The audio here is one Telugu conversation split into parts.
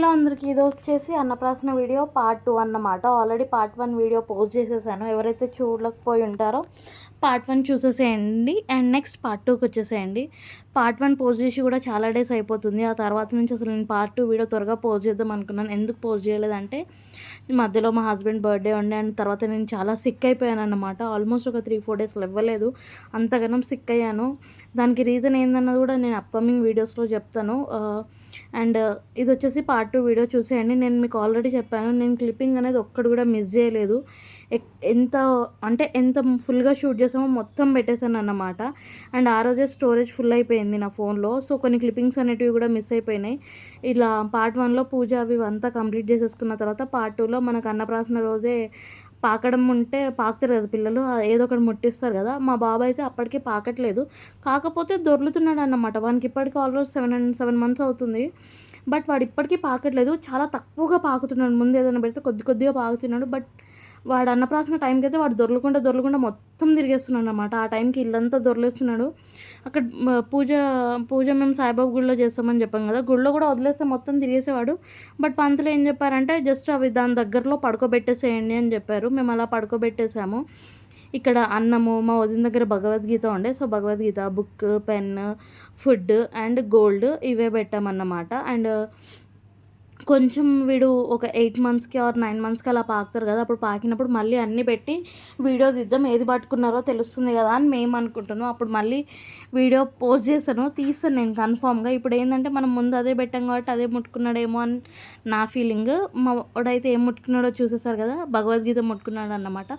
హలో అందరికీ ఇది వచ్చేసి అన్నప్రాసన వీడియో పార్ట్ టూ అన్నమాట. Already part one video post చేసేసాను. ఎవరైతే చూడలేకపోయి ఉంటారో పార్ట్ వన్ చూసేసేయండి. అండ్ నెక్స్ట్ పార్ట్ టూకి వచ్చేసేయండి. పార్ట్ వన్ పోస్ట్ చేసి కూడా చాలా డేస్ అయిపోతుంది. ఆ తర్వాత నుంచి అసలు నేను పార్ట్ టూ వీడియో త్వరగా పోస్ట్ చేద్దాం అనుకున్నాను. ఎందుకు పోస్ట్ చేయలేదంటే మధ్యలో మా హస్బెండ్ బర్త్డే ఉండే అండ్ తర్వాత నేను చాలా సిక్ అయిపోయాను అన్నమాట ఆల్మోస్ట్ ఒక త్రీ ఫోర్ డేస్ ఇవ్వలేదు. అంతగానం సిక్ అయ్యాను. దానికి రీజన్ ఏందన్నది కూడా నేను అప్కమింగ్ వీడియోస్లో చెప్తాను. అండ్ ఇది వచ్చేసి పార్ట్ టూ వీడియో చూసేయండి. నేను మీకు ఆల్రెడీ చెప్పాను. నేను క్లిప్పింగ్ అనేది ఒక్కడు కూడా మిస్ చేయలేదు. ఎంత అంటే ఎంత ఫుల్గా షూట్ చేసామో మొత్తం పెట్టేశాను అన్నమాట. అండ్ ఆ రోజే స్టోరేజ్ ఫుల్ అయిపోయింది నా ఫోన్లో. సో కొన్ని క్లిప్పింగ్స్ అనేటివి కూడా మిస్ అయిపోయినాయి. ఇలా పార్ట్ వన్లో పూజ అవి అంతా కంప్లీట్ చేసేసుకున్న తర్వాత పార్ట్ టూలో మనకు అన్నప్రాసన రోజే పాకడం ఉంటే పాకుతారు కదా పిల్లలు ఏదో ఒకటి ముట్టిస్తారు కదా. మా బాబాయ్ అయితే అప్పటికే పాకట్లేదు. కాకపోతే దొర్లుతున్నాడు అన్నమాట. వానికి ఇప్పటికీ almost seven and seven months అవుతుంది. బట్ వాడు ఇప్పటికీ పాకట్లేదు. చాలా తక్కువగా పాకుతున్నాడు. ముందు ఏదైనా పెడితే కొద్ది కొద్దిగా పాకుతున్నాడు. బట్ వాడు అన్నప్రాసన టైంకి అయితే వాడు దొరలకుండా దొరలకుండా మొత్తం తిరిగేస్తున్నాడు అనమాట ఆ టైంకి ఇల్లంతా దొరలేస్తున్నాడు. అక్కడ పూజ పూజ మేము సాయిబాబు గుడిలో చేస్తామని చెప్పాం కదా. గుడిలో కూడా వదిలేస్తే మొత్తం తిరిగేసేవాడు. బట్ పంతులు ఏం చెప్పారంటే జస్ట్ అవి దాని దగ్గరలో పడుకోబెట్టేసేయండి అని చెప్పారు. మేము అలా పడుకోబెట్టేసాము. ఇక్కడ అన్నము మా వదిన దగ్గర భగవద్గీత ఉండే. So Bhagavad Gita book pen food and gold ఇవే పెట్టామన్నమాట. అండ్ కొంచెం వీడు ఒక ఎయిట్ మంత్స్కి ఆర్ నైన్ మంత్స్కి అలా పాకుతారు కదా అప్పుడు పాకినప్పుడు మళ్ళీ అన్నీ పెట్టి వీడియో తీద్దాం ఏది పట్టుకున్నారో తెలుస్తుంది కదా అని మేము అనుకుంటున్నాం. అప్పుడు మళ్ళీ వీడియో పోస్ట్ చేశాను తీస్తాను నేను కన్ఫామ్గా. ఇప్పుడు ఏంటంటే మనం ముందు అదే పెట్టాం కాబట్టి అదే ముట్టుకున్నాడేమో అని నా ఫీలింగ్. మా వాడైతే ఏం ముట్టుకున్నాడో చూసేసారు కదా భగవద్గీత ముట్టుకున్నాడు అన్నమాట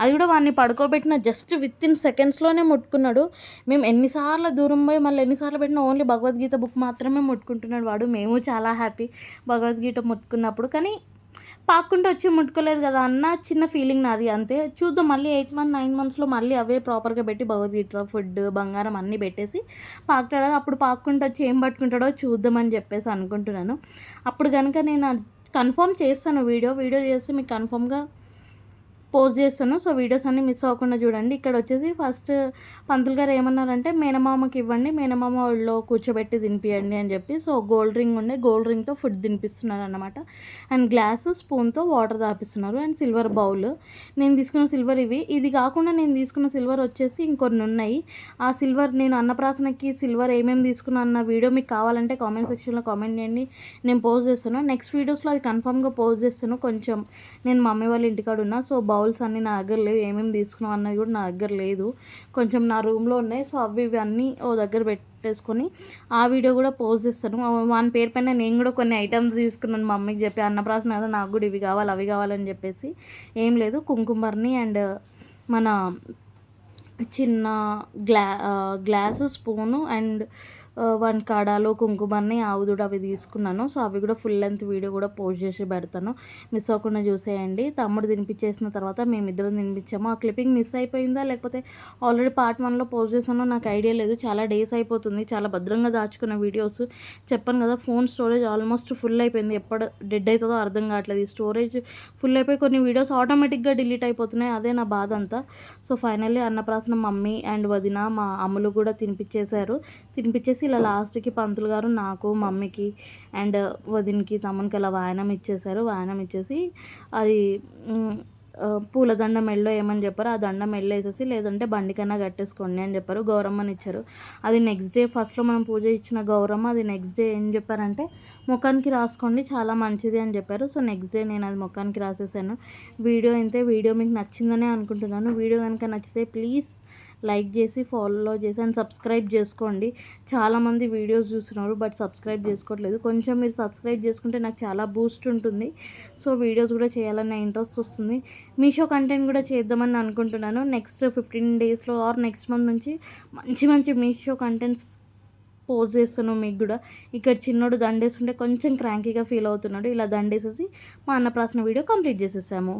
అది కూడా వాడిని పడుకోబెట్టిన జస్ట్ విత్ ఇన్ సెకండ్స్లోనే ముట్టుకున్నాడు. మేము ఎన్నిసార్లు దూరం పోయి మళ్ళీ ఎన్నిసార్లు పెట్టినా ఓన్లీ భగవద్గీత బుక్ మాత్రమే ముట్టుకుంటున్నాడు వాడు. మేము చాలా హ్యాపీ భగవద్గీత ముట్టుకున్నప్పుడు. కానీ పాక్కుంటూ వచ్చి ముట్టుకోలేదు కదా అన్న చిన్న ఫీలింగ్ నాది అంతే. చూద్దాం మళ్ళీ ఎయిట్ మంత్ నైన్ మంత్స్లో మళ్ళీ అవే ప్రాపర్గా పెట్టి భగవద్గీత ఫుడ్ బంగారం అన్నీ పెట్టేసి పాకుతాడు. అప్పుడు పాక్కుంటూ వచ్చి ఏం పట్టుకుంటాడో చూద్దామని చెప్పేసి అనుకుంటున్నాను. అప్పుడు కనుక నేను కన్ఫర్మ్ చేస్తాను వీడియో. వీడియో చేస్తే మీకు కన్ఫర్మ్గా పోస్ట్ చేస్తాను. సో వీడియోస్ అన్నీ మిస్ అవ్వకుండా చూడండి. ఇక్కడ వచ్చేసి ఫస్ట్ పంతులు గారు ఏమన్నారంటే మేనమామకి ఇవ్వండి మేనమామ ఒళ్ళో కూర్చోబెట్టి తినిపియండి అని చెప్పి సో గోల్డ్ రింగ్ ఉండే గోల్డ్ రింగ్తో ఫుడ్ తినిపిస్తున్నారు అనమాట అండ్ గ్లాస్ స్పూన్తో వాటర్ తాపిస్తున్నారు. And silver bowl. నేను తీసుకున్న సిల్వర్ ఇవి. ఇది కాకుండా నేను తీసుకున్న సిల్వర్ వచ్చేసి ఇంకొన్ని ఉన్నాయి. ఆ సిల్వర్ నేను అన్నప్రాసనకి సిల్వర్ ఏమేమి తీసుకున్నా అన్న వీడియో మీకు కావాలంటే కామెంట్ సెక్షన్లో కామెంట్ చేయండి. నేను పోస్ట్ చేస్తాను. నెక్స్ట్ వీడియోస్లో అది కన్ఫామ్గా పోస్ట్ చేస్తాను. కొంచెం నేను మమ్మీ వాళ్ళ ఇంటికాడ ఉన్నా. సో బౌల్స్ అన్నీ నా దగ్గర లేవు. ఏమేమి తీసుకున్నాం అన్నది కూడా నా దగ్గర లేదు. కొంచెం నా రూమ్లో ఉన్నాయి. సో అవి ఇవి అన్నీ ఓ దగ్గర పెట్టేసుకొని ఆ వీడియో కూడా పోస్ట్ చేస్తాను. వాని పేరు పైన నేను కూడా కొన్ని ఐటమ్స్ తీసుకున్నాను మా అమ్మకి చెప్పి. అన్నప్రాసన కదా నాకు కూడా ఇవి కావాలి అవి కావాలని చెప్పేసి. ఏం లేదు. కుంకుమర్ని అండ్ మన చిన్న glass glass spoon and one కాడాలు కుంకుమని ఆవుదుడు అవి తీసుకున్నాను. సో అవి కూడా ఫుల్ లెంత్ వీడియో కూడా పోస్ట్ చేసి పెడతాను. మిస్ అవ్వకుండా చూసేయండి. తమ్ముడు తినిపించేసిన తర్వాత మేమిద్దరం తినిపించాము. ఆ క్లిప్పింగ్ మిస్ అయిపోయిందా? లేకపోతే ఆల్రెడీ పార్ట్ వన్లో పోస్ట్ చేసానో నాకు ఐడియా లేదు. చాలా డేస్ అయిపోతుంది. చాలా భద్రంగా దాచుకున్న వీడియోస్. చెప్పాను కదా ఫోన్ స్టోరేజ్ ఆల్మోస్ట్ ఫుల్ అయిపోయింది. ఎప్పుడు డెడ్ అవుతుందో అర్థం కావట్లేదు. ఈ స్టోరేజ్ ఫుల్ అయిపోయి కొన్ని వీడియోస్ ఆటోమేటిక్గా డిలీట్ అయిపోతున్నాయి. అదే నా బాధ అంతా. So finally Annaprashana mummy and వదిన మా అమ్ములు కూడా తినిపించేశారు తినిపించేసి ఇలా లాస్ట్కి పంతులు గారు నాకు మమ్మీకి అండ్ వదినకి తమ్మునికి అలా వాయనం ఇచ్చేసారు. వాయనం ఇచ్చేసి అది పూల దండ మెళ్ళో ఏమని చెప్పారు ఆ దండ మెళ్ళో వేసేసి లేదంటే బండికన్నా కట్టేసుకోండి అని చెప్పారు. గౌరమ్మని ఇచ్చారు. అది నెక్స్ట్ డే ఫస్ట్లో మనం పూజ ఇచ్చిన గౌరమ్మ అది నెక్స్ట్ డే ఏం చెప్పారంటే ముఖానికి రాసుకోండి చాలా మంచిది అని చెప్పారు. సో నెక్స్ట్ డే నేను అది ముఖానికి రాసేసాను. వీడియో అయితే వీడియో మీకు నచ్చిందనే అనుకుంటున్నాను. వీడియో కనుక నచ్చితే ప్లీజ్ లైక్ చేసి ఫాలో చేసి అండ్ సబ్స్క్రైబ్ చేసుకోండి. చాలామంది వీడియోస్ చూస్తున్నారు బట్ సబ్స్క్రైబ్ చేసుకోవట్లేదు. కొంచెం మీరు సబ్స్క్రైబ్ చేసుకుంటే నాకు చాలా బూస్ట్ ఉంటుంది. సో వీడియోస్ కూడా చేయాలనే ఇంట్రెస్ట్ వస్తుంది. మీషో కంటెంట్ కూడా చేద్దామని అనుకుంటున్నాను. నెక్స్ట్ ఫిఫ్టీన్ డేస్లో ఆర్ నెక్స్ట్ మంత్ నుంచి మంచి మంచి మీషో కంటెంట్స్ పోజ్ చేస్తాను మీకు కూడా. ఇక్కడ చిన్నోడు దండేస్తుంటే కొంచెం క్రాంకీగా ఫీల్ అవుతున్నాడు. ఇలా దండేసేసి మా అన్నప్రాసన వీడియో కంప్లీట్ చేసేసాము.